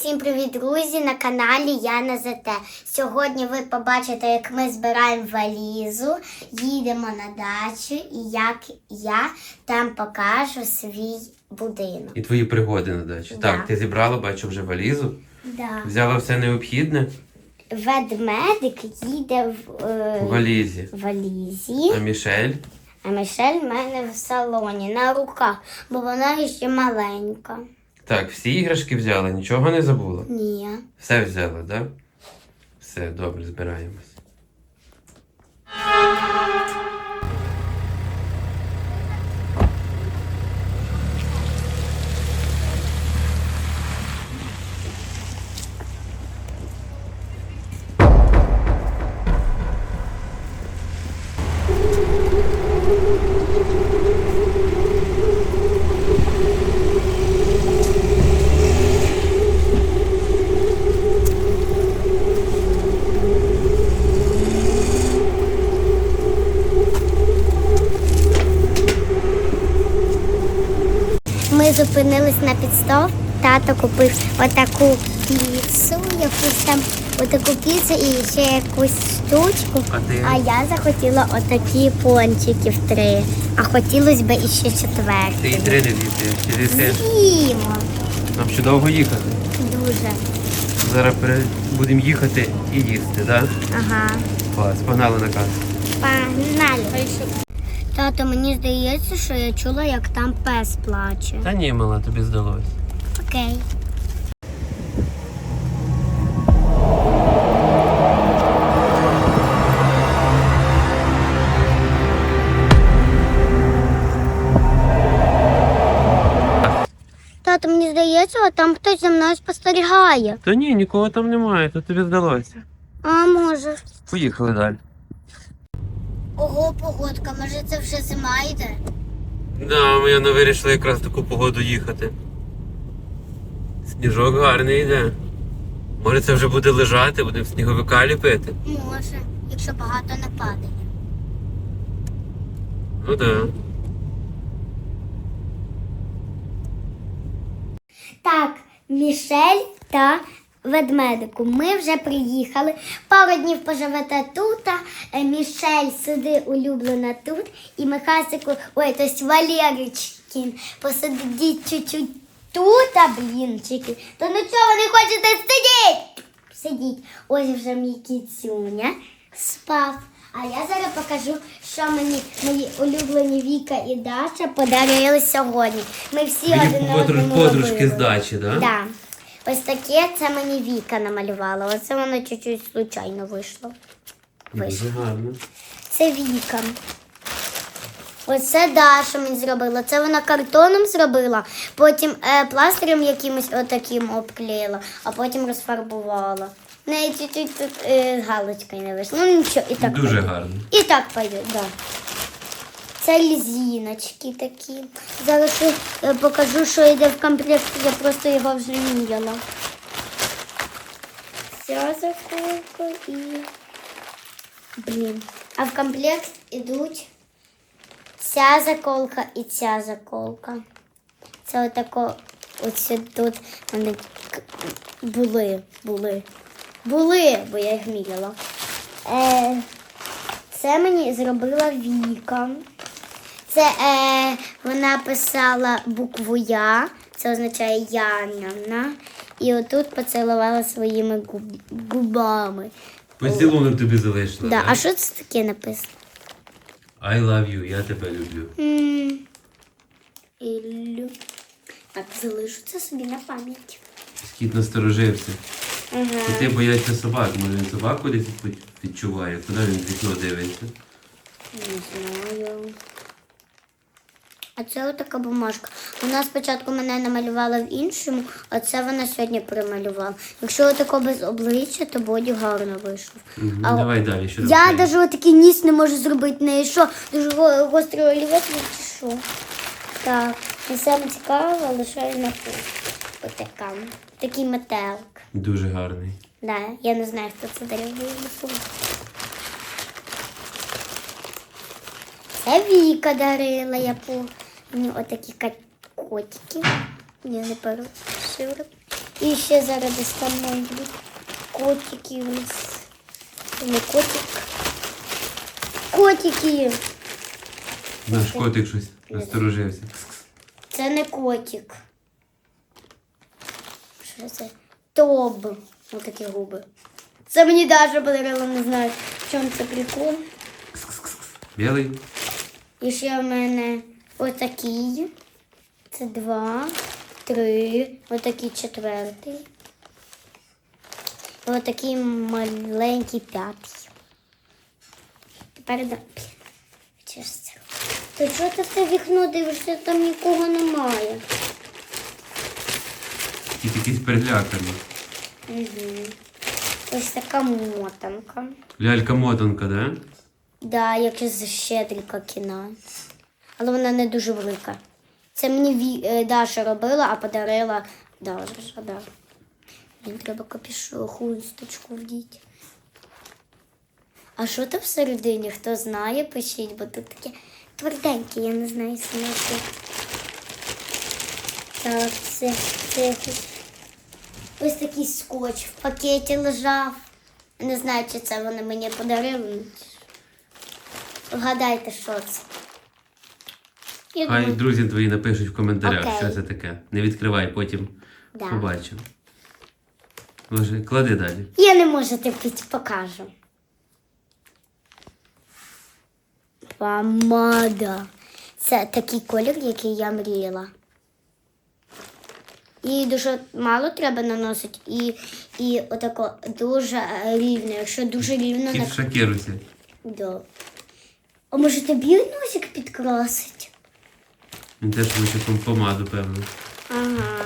Всім привіт, друзі! На каналі Яна ЗТ. Сьогодні ви побачите, як ми збираємо валізу, їдемо на дачу і як я там покажу свій будинок. І твої пригоди на дачі. Да. Так, ти зібрала, бачу, вже валізу. Да. Взяла все необхідне Ведмедик їде в е, в валізі. валізі, А Мішель. а Мішель в мене в салоні на руках, бо вона ще маленька. Так, всі іграшки взяла, нічого не забула. Ні. Все взяла, так? Да? Все, добре, збираємось. Ми зупинились на підстав. Тато купив отаку піцу, якусь там отаку піцу і ще якусь штучку. А ти? А я захотіла отакі пончики в три. А хотілося б іще Ти і три не. Чи З'їмо. Нам ще довго їхати. Дуже. Зараз будемо їхати і їсти, так? Да? Ага. Клас, погнали на касу. Погнали. Тато, мені здається, що я чула, як там пес плаче. Та ні, мала, тобі здалось. Окей. Тато, мені здається, а там хтось за мною спостерігає. Та ні, нікого там немає, то тобі здалося. А може. Поїхали далі. Ого, погодка, може це вже зима йде? Да, ми не вирішили якраз таку погоду їхати. Сніжок гарний йде. Може це вже буде лежати, будемо сніговика ліпити. Може, якщо багато не падає. Ну да. Так, Мішель та ведмедику. Ми вже приїхали. Пару днів поживете тут. а, е, Мішель сиди улюблена тут. І Михасику, ой, то есть Валеричкін, посидіть чуть-чуть тут, а блінчики. То ну чого не хочете сидіть? Сидіть. Ось вже мій кіцюня спав. А я зараз покажу, що мені мої улюблені Віка і Дача подарили сьогодні. Ми всі один Подруж, одному подружки робили. з дачі, да? Да. Ось таке це мені Віка намалювала. Оце воно чуть-чуть случайно вийшло. Вийшло. Дуже гарно. Це Віка. Оце Даша мені зробила. Це вона картоном зробила, потім е, пластирем якимось отаким обклеїла, а потім розфарбувала. Неї чуть-чуть тут е, галочка не вийшла. Ну нічого, і так Дуже пойде. гарно. І так пойде, да. Це резиночки такі. Зараз я е, покажу, що йде в комплекті, я просто його вже міряла. Ця заколка і. Блін. А в комплект ідуть ця заколка і ця заколка. Це отако ось тут вони були, були. Були, бо я їх міряла. Е, це мені зробила Віка. Це е, вона писала букву Я, це означає Яняна. І отут поцілувала своїми губ- губами. Поцілунок тобі залишила. Да. А що це таке написано? I love you, я тебе люблю. М, Іллю. Так, залишу це собі на пам'ять. Кіт насторожився. Ага. Коти бояться собак, може він собаку десь відчуває, куди він вікно дивиться. Не знаю. А це отака бумажка. Вона спочатку мене намалювала в іншому, а це вона сьогодні прималювала. Якщо отако без обличчя, то боді гарно вийшов. Мгм, А Давай далі, що Я навіть отакий ніс не можу зробити. Не що, дуже го- гострий олівець чи що. Так, і саме цікаве лише на. Отака. Такий метелик. Дуже гарний. Да, я не знаю, хто це дарив. Це Віка дарила, я мені отакі кот- котики. Я не перу. І ще зараз мають котики у нас. Не котик. Котики. Наш котик щось насторожився. Це не котик. Що це? Тоб. Ось такі губи. Це мені Даша подарила, не знаю, в чому це прикол. Білий. І ще в мене отакий. Це два, три, отакий четвертий. Отакий маленький п'ятий. Тепер да. То чого ти це вікно дивишся, там нікого немає. І якийсь переляканий. Угу. Ось така мотанка. Лялька-мотанка, да? Да, як з щедрика кіна. Але вона не дуже велика. Це мені е, Даша робила, а подарила Даша. Да. Мені треба капішу хусточку вдіти. А що там всередині? Хто знає, пишіть, бо тут таке тверденьке, я не знаю смаку. Так, це, це ось такий скотч в пакеті лежав. Не знаю, чи це вони мені подарили. Вгадайте, що це. Я Хай думаю, друзі твої напишуть в коментарях, Окей. що це таке. Не відкривай, потім Да. побачимо. Може, клади далі. я не можу терпіти, покажу. Помада. Це такий колір, який я мріяла. І дуже мало треба наносити, і, і отако дуже рівно. Якщо дуже рівно на в шакірусі. Да. А може тобі носик підкрасить? Він теж пом- помаду, певно. Ага.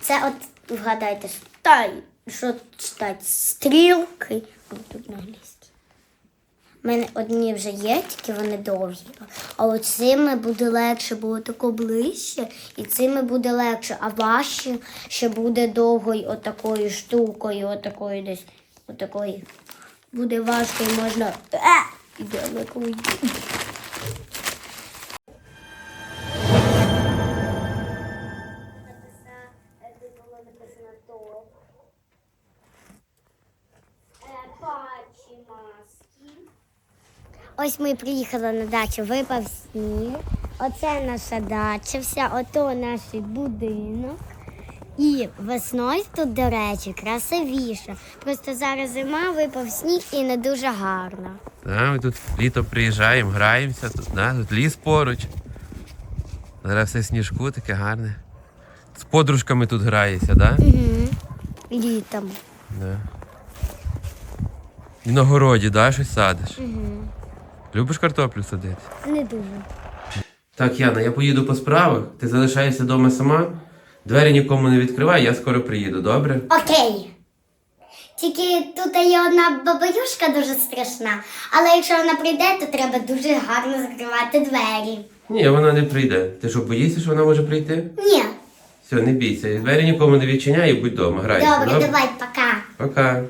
Це от вгадайте, що та що читати стрілки. О, тут на англійській. У мене одні вже є, тільки вони довгі. А от цими буде легше, бо тако ближче, і цими буде легше, а ваші ще буде довгою отакою штукою, отакою десь, отакою. Буде важко і можна. Е! І. Ось ми приїхали на дачу, випав сніг. Оце наша дача, вся, ото наш будинок. І весною тут, до речі, красивіше. Просто зараз зима, випав сніг і не дуже гарно. Так, ми тут літо приїжджаємо, граємося, тут, да, тут ліс поруч. Зараз все сніжку таке гарне. З подружками тут граєшся, так? Да? Угу. Літом. Да. І на городі, да, щось садиш. Угу. Любиш картоплю садити? Не дуже. Так, Яна, я поїду по справах, ти залишаєшся вдома сама. Двері нікому не відкривай, я скоро приїду, добре? Окей. Тільки тут є одна бабаюшка дуже страшна, але якщо вона прийде, то треба дуже гарно закривати двері. Ні, вона не прийде. Ти що, боїшся, що вона може прийти? Ні. Все, не бійся. Двері нікому не відчиняй і будь вдома, грайся. Добре, давай, пока. Пока.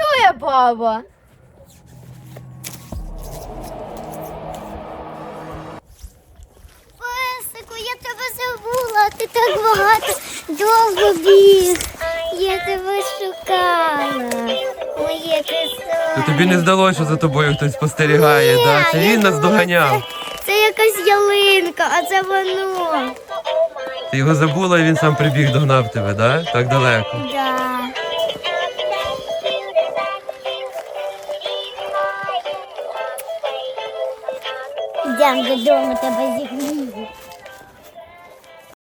Чує баба. Песику, я тебе забула, ти так багато довго біг. Я тебе шукала. Моє. То тобі не здалося, що за тобою хтось спостерігає, Ні, да? Це я він нас думала, доганяв. Це, це якась ялинка, а це воно. Ти його забула і він сам прибіг, догнав тебе, да? Так далеко. Да. Йдемо додому, тебе зігнати.